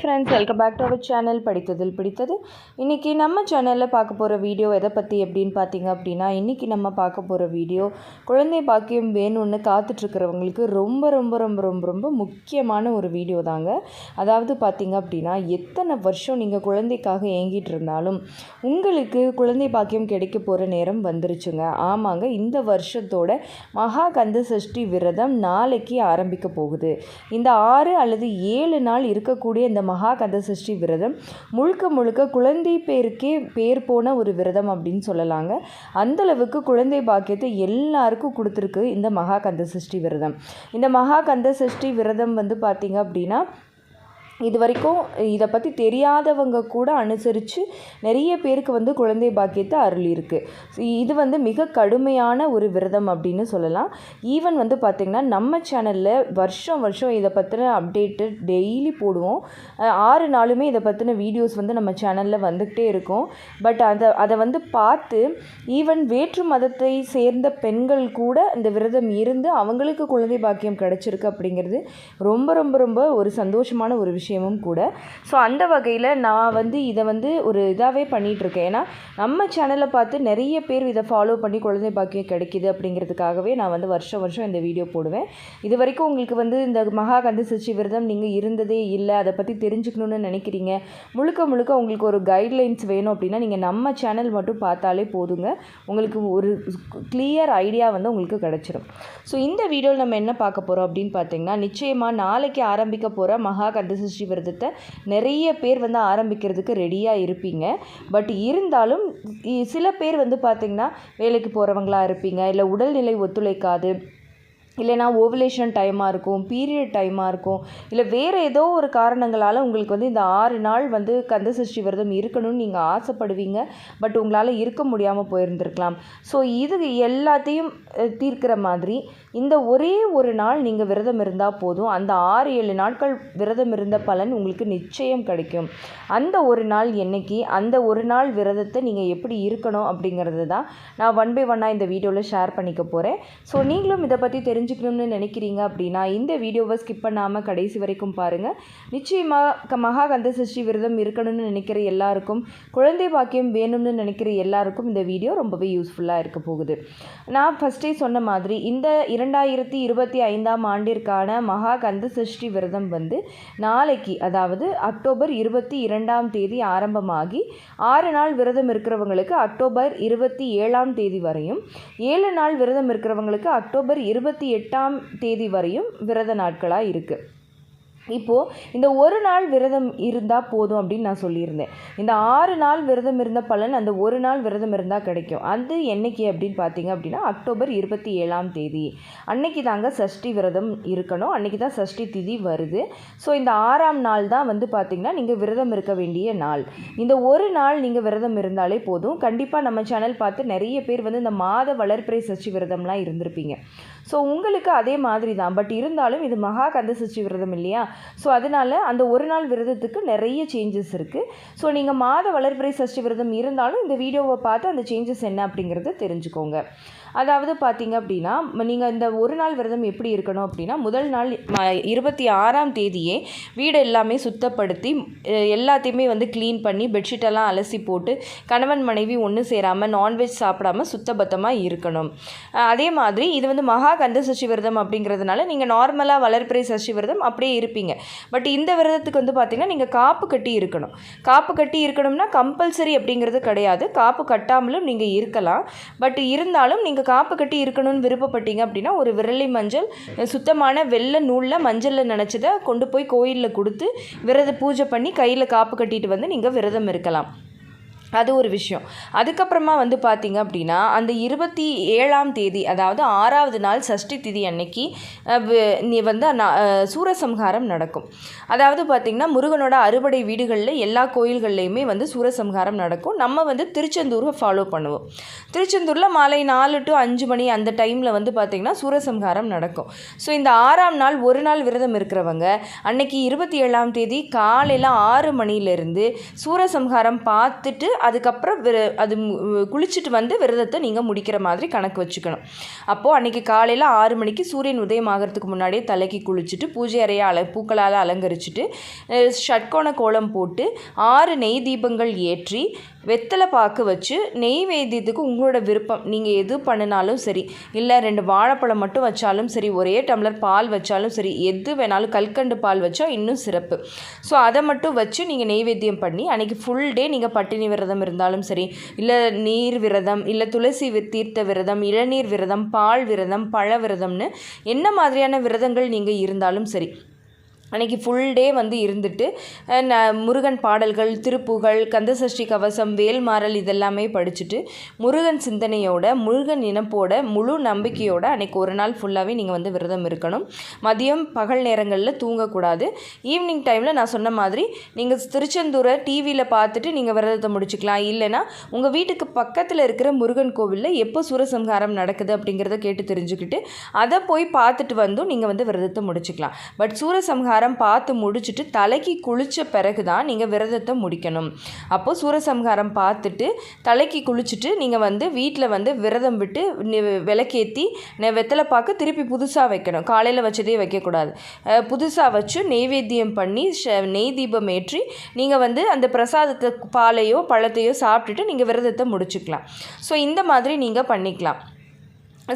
Friends welcome back to our channel படித்ததில் பிடித்தது. இன்றைக்கி நம்ம சேனலில் பார்க்க போகிற வீடியோ எதை பற்றி எப்படின்னு பார்த்தீங்க அப்படின்னா இன்றைக்கி நம்ம பார்க்க போகிற வீடியோ குழந்தை பாக்கியம் வேணும்னு காத்துட்ருக்கிறவங்களுக்கு ரொம்ப ரொம்ப ரொம்ப ரொம்ப ரொம்ப முக்கியமான ஒரு வீடியோ தாங்க. அதாவது பார்த்தீங்க அப்படின்னா எத்தனை வருஷம் நீங்கள் குழந்தைக்காக ஏங்கிட்டு இருந்தாலும் உங்களுக்கு குழந்தை பாக்கியம் கிடைக்க போகிற நேரம் வந்துருச்சுங்க. ஆமாங்க இந்த வருஷத்தோட மகா கந்த சஷ்டி விரதம் நாளைக்கு ஆரம்பிக்க போகுது. இந்த ஆறு அல்லது ஏழு நாள் இருக்கக்கூடிய இந்த மகா கந்த சஷ்டி விரதம். முழுக்க முழுக்க குழந்தை பேருக்கே பேர் போன ஒரு விரதம் அப்படின்னு சொல்லலாங்க. அந்தளவுக்கு குழந்தை பாக்கியத்தை எல்லாருக்கும் கொடுத்துருக்கு இந்த மகா கந்த சஷ்டி விரதம். இந்த மகா கந்த சஷ்டி விரதம் வந்து பார்த்திங்க அப்படின்னா இது வரைக்கும் இதை பற்றி தெரியாதவங்க கூட அனுசரித்து நிறைய பேருக்கு வந்து குழந்தை பாக்கியத்தை அருளியிருக்கு. இது வந்து மிக கடுமையான ஒரு விரதம் அப்படின்னு சொல்லலாம். ஈவன் வந்து பார்த்திங்கன்னா நம்ம சேனலில் வருஷம் வருஷம் இதை பற்றின அப்டேட்டு டெய்லி போடுவோம். ஆறு நாளுமே இதை பற்றின வீடியோஸ் வந்து நம்ம சேனலில் வந்துக்கிட்டே இருக்கும். பட் அதை அதை வந்து பார்த்து ஈவன் வேற்று மதத்தை சேர்ந்த பெண்கள் கூட இந்த விரதம் இருந்து அவங்களுக்கு குழந்தை பாக்கியம் கிடச்சிருக்கு அப்படிங்கிறது ரொம்ப ரொம்ப ரொம்ப ஒரு சந்தோஷமான ஒரு விஷயம். விஷயமும் கூட. ஸோ அந்த வகையில் நான் வந்து இதை வந்து ஒரு இதாகவே பண்ணிகிட்ருக்கேன் ஏன்னா நம்ம சேனலை பார்த்து நிறைய பேர் இதை ஃபாலோ பண்ணி குழந்தை பாக்கியம் கிடைக்கிது அப்படிங்கிறதுக்காகவே நான் வந்து வருஷம் வருஷம் இந்த வீடியோ போடுவேன். இது வரைக்கும் உங்களுக்கு வந்து இந்த மகா கந்த விரதம் நீங்கள் இருந்ததே இல்லை. அதை பற்றி தெரிஞ்சுக்கணுன்னு நினைக்கிறீங்க. முழுக்க முழுக்க உங்களுக்கு ஒரு கைட்லைன்ஸ் வேணும் அப்படின்னா நீங்கள் நம்ம சேனல் மட்டும் பார்த்தாலே போதுங்க. உங்களுக்கு ஒரு கிளியர் ஐடியா வந்து உங்களுக்கு கிடச்சிடும் ஸோ இந்த வீடியோவில் நம்ம என்ன பார்க்க போகிறோம் அப்படின்னு பார்த்தீங்கன்னா நிச்சயமாக நாளைக்கு ஆரம்பிக்க போகிற மகா விரதத்தை நிறைய பேர் வந்து ஆரம்பிக்கிறதுக்கு ரெடியாக இருப்பீங்க. பட் இருந்தாலும் சில பேர் வந்து பார்த்திங்கன்னா வேலைக்கு போகிறவங்களா இருப்பீங்க. இல்லை உடல்நிலை ஒத்துழைக்காது. இல்லைனா ஓவலேஷன் டைமாக இருக்கும் பீரியட் டைமாக இருக்கும் இல்லை வேறு ஏதோ ஒரு காரணங்களால் உங்களுக்கு வந்து இந்த ஆறு நாள் வந்து கந்த சஷ்டி விரதம் இருக்கணும்னு நீங்கள் ஆசைப்படுவீங்க பட் உங்களால் இருக்க முடியாமல் போயிருந்திருக்கலாம். ஸோ இது எல்லாத்தையும் தீர்க்கிற மாதிரி இந்த ஒரே ஒரு நாள் நீங்கள் விரதம் இருந்தால் போதும் அந்த ஆறு ஏழு நாட்கள் விரதம் இருந்த பலன் உங்களுக்கு நிச்சயம் கிடைக்கும். அந்த ஒரு நாள் என்னைக்கு அந்த ஒரு நாள் விரதத்தை நீங்கள் எப்படி இருக்கணும் அப்படிங்கிறது தான் நான் ஒன் பை ஒன்னாக இந்த வீடியோவில் ஷேர் பண்ணிக்க போகிறேன் ஸோ நீங்களும் இதை பற்றி தெரிஞ்சு தெரிஞ்சுக்கணும்னு நினைக்கிறீங்க அப்படின்னா இந்த வீடியோவை ஸ்கிப் பண்ணாமல் கடைசி வரைக்கும் பாருங்கள் நிச்சயமாக மகாகந்த சஷ்டி விரதம் இருக்கணும்னு நினைக்கிற எல்லாருக்கும் குழந்தை பாக்கியம் வேணும்னு நினைக்கிற எல்லாருக்கும் இந்த வீடியோ ரொம்பவே யூஸ்ஃபுல்லாக இருக்க போகுது. நான் ஃபஸ்ட்டே சொன்ன மாதிரி இந்த இரண்டாயிரத்தி இருபத்தி ஐந்தாம் ஆண்டிற்கான மகாகந்த சஷ்டி விரதம் வந்து நாளைக்கு அதாவது அக்டோபர் இருபத்தி இரண்டாம் தேதி ஆரம்பமாகி ஆறு நாள் விரதம் இருக்கிறவங்களுக்கு அக்டோபர் இருபத்தி ஏழாம் தேதி வரையும் ஏழு நாள் விரதம் இருக்கிறவங்களுக்கு அக்டோபர் இருபத்தி எட்டாம் தேதி வரையும் விரத நாட்களாக இருக்குது இப்போது இந்த ஒரு நாள் விரதம் இருந்தால் போதும் அப்படின்னு நான் சொல்லியிருந்தேன். இந்த ஆறு நாள் விரதம் இருந்த பலன் அந்த ஒரு நாள் விரதம் இருந்தால் கிடைக்கும். அது என்னைக்கு அப்படின்னு பார்த்தீங்க அப்படின்னா அக்டோபர் இருபத்தி ஏழாம் தேதி. அன்னைக்கு தாங்க சஷ்டி விரதம் இருக்கணும். அன்னைக்கு தான் சஷ்டி திதி வருது. ஸோ இந்த ஆறாம் நாள் தான் வந்து பார்த்திங்கன்னா நீங்கள் விரதம் இருக்க வேண்டிய நாள். இந்த ஒரு நாள் நீங்கள் விரதம் இருந்தாலே போதும். கண்டிப்பாக நம்ம சேனல் பார்த்து நிறைய பேர் வந்து இந்த மாத வளர்ப்பிறை சஷ்டி விரதம்லாம் இருந்திருப்பீங்க. ஸோ உங்களுக்கு அதே மாதிரி தான் பட் இருந்தாலும் இது மகா கந்த சஷ்டி விரதம் இல்லையா? ஸோ அதனால் அந்த ஒரு நாள் விரதத்துக்கு நிறைய சேஞ்சஸ் இருக்குது ஸோ நீங்கள் மாத வளர்பிறை சஷ்டி விரதம் இருந்தாலும் இந்த வீடியோவை பார்த்து அந்த சேஞ்சஸ் என்ன அப்படிங்கிறத தெரிஞ்சுக்கோங்க. அதாவது பார்த்தீங்க அப்படின்னா நீங்கள் இந்த ஒரு நாள் விரதம் எப்படி இருக்கணும் அப்படின்னா முதல் நாள் இருபத்தி ஆறாம் தேதியே வீடு எல்லாமே சுத்தப்படுத்தி எல்லாத்தையுமே வந்து க்ளீன் பண்ணி பெட்ஷீட்டெல்லாம் அலசி போட்டு கணவன் மனைவி ஒன்று சேராமல் நான்வெஜ் சாப்பிடாம சுத்தபத்தமாக இருக்கணும். அதே மாதிரி இது வந்து மகா கந்த சஷ்டி விரதம் அப்படிங்கிறதுனால நீங்கள் நார்மலாக வளர்ப்பிறை சஷ்டி விரதம் அப்படியே இருப்பீங்க. பட் இந்த விரதத்துக்கு வந்து பார்த்திங்கன்னா நீங்கள் காப்பு கட்டி இருக்கணும். காப்பு கட்டி இருக்கணும்னா கம்பல்சரி அப்படிங்கிறது கிடையாது. காப்பு கட்டாமலும் நீங்கள் இருக்கலாம். பட் இருந்தாலும் நீங்கள் காப்பு கட்டி இருக்கணும்னு விருப்பப்பட்டீங்க அப்படின்னா ஒரு விரலி மஞ்சள் சுத்தமான வெள்ளை நூலில் மஞ்சளில் நினச்சதை கொண்டு போய் கோயிலில் கொடுத்து விரத பூஜை பண்ணி கையில் காப்பு கட்டிட்டு வந்து நீங்கள் விரதம் இருக்கலாம். அது ஒரு விஷயம். அதுக்கப்புறமா வந்து பார்த்திங்க அப்படின்னா அந்த இருபத்தி ஏழாம் தேதி அதாவது ஆறாவது நாள் சஷ்டி திதி அன்னைக்கு நீ வந்து சூரசம்ஹாரம் நடக்கும். அதாவது பார்த்திங்கன்னா முருகனோட அறுபடை வீடுகளில் எல்லா கோயில்கள்லையுமே வந்து சூரசம்ஹாரம் நடக்கும். நம்ம வந்து திருச்செந்தூரை ஃபாலோ பண்ணுவோம். திருச்செந்தூரில் மாலை நாலு டு அஞ்சு மணி அந்த டைமில் வந்து பார்த்திங்கன்னா சூரசம்ஹாரம் நடக்கும். ஸோ இந்த ஆறாம் நாள் ஒரு நாள் விரதம் இருக்கிறவங்க அன்னைக்கு இருபத்தி ஏழாம் தேதி காலையில் ஆறு மணிலேருந்து சூரசம்ஹாரம் பார்த்துட்டு அதுக்கப்புறம் விர அது குளிச்சுட்டு வந்து விரதத்தை நீங்கள் முடிக்கிற மாதிரி கணக்கு வச்சுக்கணும். அப்போது அன்றைக்கி காலையில் ஆறு மணிக்கு சூரியன் உதயம் ஆகிறதுக்கு முன்னாடியே தலைக்கு குளிச்சுட்டு பூஜை அறையை அல பூக்களால் அலங்கரிச்சுட்டு ஷட்கோண கோலம் போட்டு ஆறு நெய் தீபங்கள் ஏற்றி வெத்தலை பாக்கு வச்சு நெய்வேத்தியத்துக்கு உங்களோட விருப்பம் நீங்கள் எது பண்ணினாலும் சரி இல்லை ரெண்டு வாழைப்பழம் மட்டும் வச்சாலும் சரி ஒரே டம்ளர் பால் வச்சாலும் சரி எது வேணாலும் கல்கண்டு பால் வச்சா இன்னும் சிறப்பு. ஸோ அதை மட்டும் வச்சு நீங்கள் நெய்வேத்தியம் பண்ணி அன்றைக்கி ஃபுல் டே நீங்கள் பட்டினி விரதம் இருந்தாலும் சரி இல்லை நீர் விரதம் இல்லை துளசி வி- தீர்த்த விரதம் இளநீர் விரதம் பால் விரதம் பழ விரதம்னு என்ன மாதிரியான விரதங்கள் நீங்கள் இருந்தாலும் சரி அன்றைக்கி ஃபுல் டே வந்து இருந்துட்டு ந- முருகன் பாடல்கள் திருப்புகழ் கந்தசஷ்டி கவசம் வேல்மாறல் இதெல்லாமே படிச்சுட்டு முருகன் சிந்தனையோட முருகன் இனப்போட முழு நம்பிக்கையோட அன்றைக்கி ஒரு நாள் ஃபுல்லாகவே நீங்கள் வந்து விரதம் இருக்கணும். மதியம் பகல் நேரங்களில் தூங்கக்கூடாது. ஈவினிங் டைமில் நான் சொன்ன மாதிரி நீங்கள் திருச்செந்தூரை டிவியில் பார்த்துட்டு நீங்கள் விரதத்தை முடிச்சுக்கலாம். இல்லைன்னா உங்கள் வீட்டுக்கு பக்கத்தில் இருக்கிற முருகன் கோவிலில் எப்போ சூரசம்ஹாரம் நடக்குது அப்படிங்கிறத கேட்டு தெரிஞ்சுக்கிட்டு அதை போய் பார்த்துட்டு வந்தும் நீங்கள் வந்து விரதத்தை முடிச்சுக்கலாம். பட் சூரசம்ஹாரம் பார்த்து முடிச்சுட்டு தலைக்கு குளித்த பிறகு தான் நீங்கள் விரதத்தை முடிக்கணும். அப்போது சூரசம்ஹாரம் பார்த்துட்டு தலைக்கு குளிச்சுட்டு நீங்கள் வந்து வீட்டில் வந்து விரதம் விட்டு விளக்கேற்றி விளக்கேத்தி வெத்தலை பார்க்க திருப்பி புதுசாக வைக்கணும். காலையில் வச்சதே வைக்கக்கூடாது. புதுசாக வச்சு நெய்வேத்தியம் பண்ணி நெய் தீபம் ஏற்றி நீங்கள் வந்து அந்த பிரசாதத்தை பாலையோ பழத்தையோ சாப்பிட்டுட்டு நீங்கள் விரதத்தை முடிச்சுக்கலாம். ஸோ இந்த மாதிரி நீங்கள் பண்ணிக்கலாம்.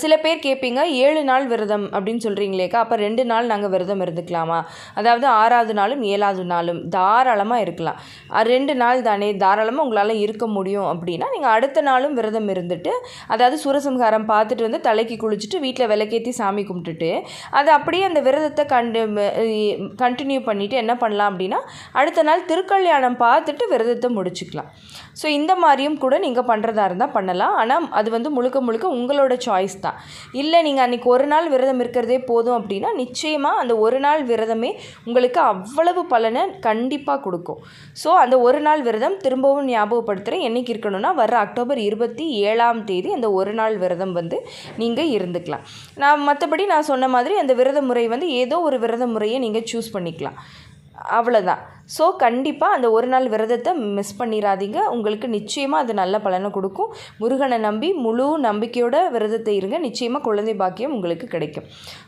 சில பேர் கேட்பீங்க ஏழு நாள் விரதம் அப்படின்னு சொல்கிறீங்களேக்கா அப்போ ரெண்டு நாள் நாங்கள் விரதம் இருந்துக்கலாமா? அதாவது ஆறாவது நாளும் ஏழாவது நாளும் தாராளமாக இருக்கலாம். ரெண்டு நாள் தானே தாராளமாக உங்களால் இருக்க முடியும் அப்படின்னா நீங்கள் அடுத்த நாளும் விரதம் இருந்துட்டு அதாவது சூரசம்ஹாரம் பார்த்துட்டு வந்து தலைக்கு குளிச்சுட்டு வீட்டில் விளக்கேற்றி சாமி கும்பிட்டுட்டு அது அப்படியே அந்த விரதத்தை கண்டு கண்டினியூ பண்ணிவிட்டு என்ன பண்ணலாம் அப்படின்னா அடுத்த நாள் திருக்கல்யாணம் பார்த்துட்டு விரதத்தை முடிச்சுக்கலாம். ஸோ இந்த மாதிரியும் கூட நீங்கள் பண்ணுறதா இருந்தால் பண்ணலாம். ஆனால் அது வந்து முழுக்க முழுக்க உங்களோட சாய்ஸ் தான். இல்லை நீங்கள் அன்றைக்கி ஒரு நாள் விரதம் இருக்கிறதே போதும் அப்படின்னா நிச்சயமாக அந்த ஒரு நாள் விரதமே உங்களுக்கு அவ்வளவு பலனை கண்டிப்பாக கொடுக்கும். ஸோ அந்த ஒரு நாள் விரதம் திரும்பவும் ஞாபகப்படுத்துகிறேன் என்னைக்கு இருக்கணும்னா வர அக்டோபர் இருபத்தி ஏழாம் தேதி அந்த ஒரு நாள் விரதம் வந்து நீங்கள் இருந்துக்கலாம். நான் மற்றபடி நான் சொன்ன மாதிரி அந்த விரத முறை வந்து ஏதோ ஒரு விரத முறையை நீங்கள் சூஸ் பண்ணிக்கலாம். அவ்வளோதான் ஸோ கண்டிப்பாக அந்த ஒரு நாள் விரதத்தை மிஸ் பண்ணிடாதீங்க உங்களுக்கு நிச்சயமாக அது நல்ல பலனை கொடுக்கும். முருகனை நம்பி முழு நம்பிக்கையோட விரதத்தை இருங்க. நிச்சயமாக குழந்தை பாக்கியம் உங்களுக்கு கிடைக்கும்.